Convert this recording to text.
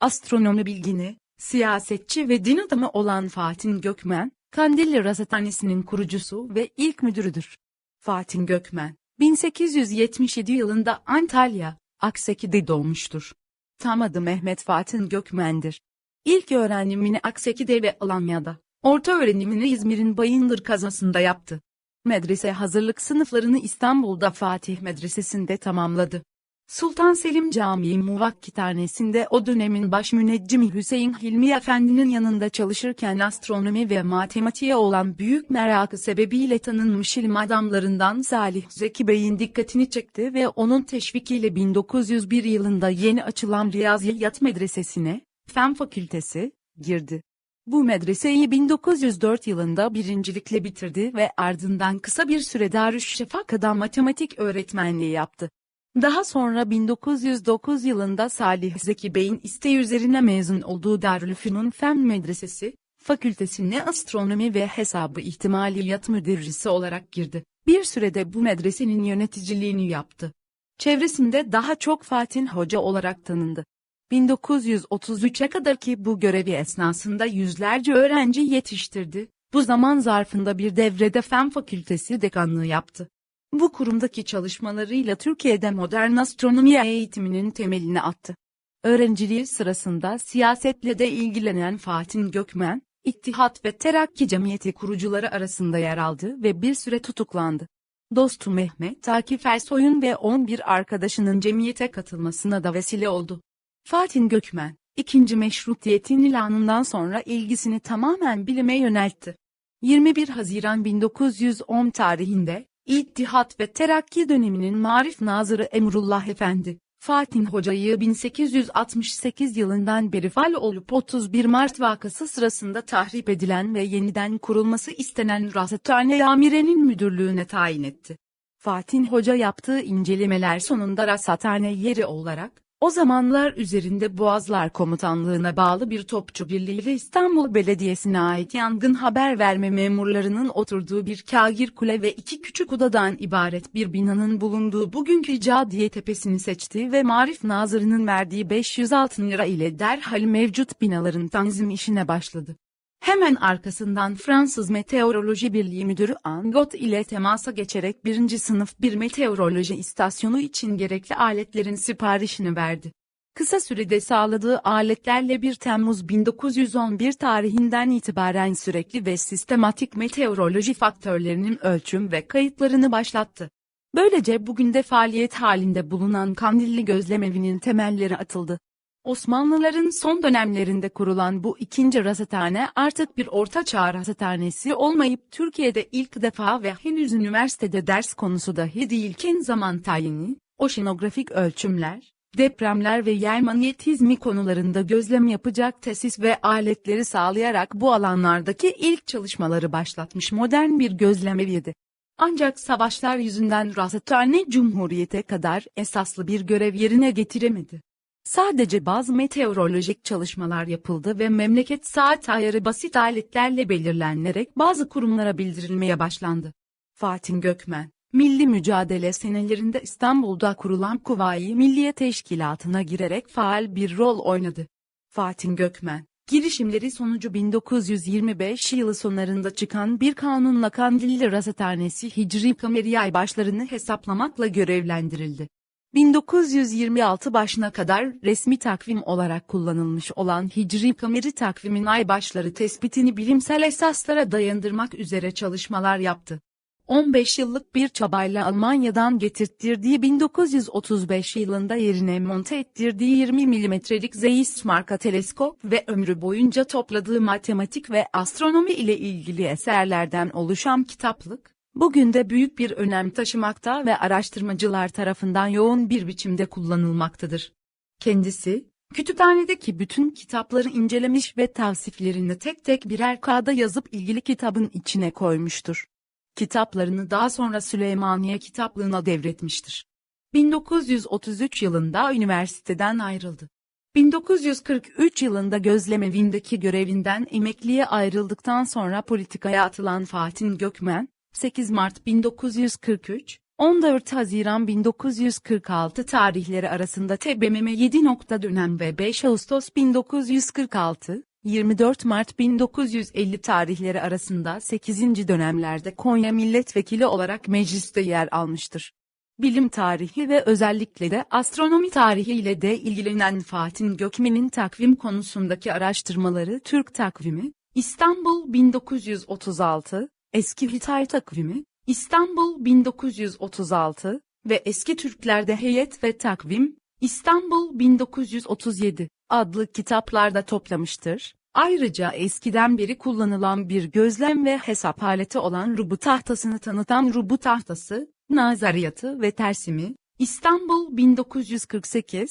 astronomi bilgini, siyasetçi ve din adamı olan Fatih Gökmen, Kandilli Rasathanesi'nin kurucusu ve ilk müdürüdür. Fatih Gökmen, 1877 yılında Antalya, Akseki'de doğmuştur. Tam adı Mehmet Fatih Gökmen'dir. İlk öğrenimini Akseki'de ve Alanya'da, orta öğrenimini İzmir'in Bayındır kazasında yaptı. Medrese hazırlık sınıflarını İstanbul'da Fatih Medresesi'nde tamamladı. Sultan Selim Camii Muvakkithanesi'nde o dönemin baş müneccimi Hüseyin Hilmi Efendi'nin yanında çalışırken astronomi ve matematiğe olan büyük merakı sebebiyle tanınmış ilim adamlarından Salih Zeki Bey'in dikkatini çekti ve onun teşvikiyle 1901 yılında yeni açılan Riyaziyat Medresesi'ne, Fen Fakültesi, girdi. Bu medreseyi 1904 yılında birincilikle bitirdi ve ardından kısa bir süre Darüşşafaka'da matematik öğretmenliği yaptı. Daha sonra 1909 yılında Salih Zeki Bey'in isteği üzerine mezun olduğu Darülfünun Fen Medresesi, fakültesine astronomi ve hesabı ihtimaliyat müderrisi olarak girdi. Bir sürede bu medresenin yöneticiliğini yaptı. Çevresinde daha çok Fatih Hoca olarak tanındı. 1933'e kadar ki bu görevi esnasında yüzlerce öğrenci yetiştirdi. Bu zaman zarfında bir devrede Fen Fakültesi dekanlığı yaptı. Bu kurumdaki çalışmalarıyla Türkiye'de modern astronomi eğitiminin temelini attı. Öğrenciliği sırasında siyasetle de ilgilenen Fatih Gökmen, İttihat ve Terakki Cemiyeti kurucuları arasında yer aldı ve bir süre tutuklandı. Dostu Mehmet Akif Ersoy'un ve 11 arkadaşının cemiyete katılmasına da vesile oldu. Fatih Gökmen, ikinci meşrutiyetin ilanından sonra ilgisini tamamen bilime yöneltti. 21 Haziran 1910 tarihinde, İttihat ve Terakki döneminin Marif Nazırı Emrullah Efendi, Fatih Hoca'yı 1868 yılından beri fal olup 31 Mart vakası sırasında tahrip edilen ve yeniden kurulması istenen Rasathane Amire'nin müdürlüğüne tayin etti. Fatih Hoca yaptığı incelemeler sonunda Rasathane yeri olarak, o zamanlar üzerinde Boğazlar Komutanlığı'na bağlı bir topçu birliği ve İstanbul Belediyesi'ne ait yangın haber verme memurlarının oturduğu bir kagir kule ve iki küçük odadan ibaret bir binanın bulunduğu bugünkü Cadiye Tepesi'ni seçti ve Marif Nazırı'nın verdiği 500 altın lira ile derhal mevcut binaların tanzim işine başladı. Hemen arkasından Fransız Meteoroloji Birliği Müdürü Angot ile temasa geçerek birinci sınıf bir meteoroloji istasyonu için gerekli aletlerin siparişini verdi. Kısa sürede sağladığı aletlerle 1 Temmuz 1911 tarihinden itibaren sürekli ve sistematik meteoroloji faktörlerinin ölçüm ve kayıtlarını başlattı. Böylece bugün de faaliyet halinde bulunan Kandilli Gözlemevi'nin temelleri atıldı. Osmanlıların son dönemlerinde kurulan bu ikinci rasathane artık bir ortaçağ rasathanesi olmayıp Türkiye'de ilk defa ve henüz üniversitede ders konusu dahi değilken zaman tayini, oşinografik ölçümler, depremler ve yer manyetizmi konularında gözlem yapacak tesis ve aletleri sağlayarak bu alanlardaki ilk çalışmaları başlatmış modern bir gözlemeviydi. Ancak savaşlar yüzünden rasathane Cumhuriyete kadar esaslı bir görev yerine getiremedi. Sadece bazı meteorolojik çalışmalar yapıldı ve memleket saat ayarı basit aletlerle belirlenerek bazı kurumlara bildirilmeye başlandı. Fatih Gökmen, milli mücadele senelerinde İstanbul'da kurulan Kuvayi Milliye Teşkilatı'na girerek faal bir rol oynadı. Fatih Gökmen, girişimleri sonucu 1925 yılı sonlarında çıkan bir kanunla Kandilli Rasathanesi Hicri Kameri ay başlarını hesaplamakla görevlendirildi. 1926 başına kadar resmi takvim olarak kullanılmış olan Hicri Kameri takvimin ay başları tespitini bilimsel esaslara dayandırmak üzere çalışmalar yaptı. 15 yıllık bir çabayla Almanya'dan getirttirdiği 1935 yılında yerine monte ettirdiği 20 milimetrelik Zeiss marka teleskop ve ömrü boyunca topladığı matematik ve astronomi ile ilgili eserlerden oluşan kitaplık, bugün de büyük bir önem taşımakta ve araştırmacılar tarafından yoğun bir biçimde kullanılmaktadır. Kendisi, kütüphanedeki bütün kitapları incelemiş ve tavsiflerini tek tek birer kağıda yazıp ilgili kitabın içine koymuştur. Kitaplarını daha sonra Süleymaniye kitaplığına devretmiştir. 1933 yılında üniversiteden ayrıldı. 1943 yılında gözlemevindeki görevinden emekliye ayrıldıktan sonra politikaya atılan Fatih Gökmen, 8 Mart 1943, 14 Haziran 1946 tarihleri arasında TBMM 7 nokta dönem ve 5 Ağustos 1946, 24 Mart 1950 tarihleri arasında 8. dönemlerde Konya milletvekili olarak mecliste yer almıştır. Bilim tarihi ve özellikle de astronomi tarihi ile de ilgilenen Fatih Gökmen'in takvim konusundaki araştırmaları Türk takvimi, İstanbul 1936, Eski Hitay takvimi, İstanbul 1936 ve Eski Türklerde Heyet ve Takvim, İstanbul 1937 adlı kitaplarda toplamıştır. Ayrıca eskiden beri kullanılan bir gözlem ve hesap aleti olan rubu tahtasını tanıtan rubu tahtası, nazariyatı ve tersimi, İstanbul 1948,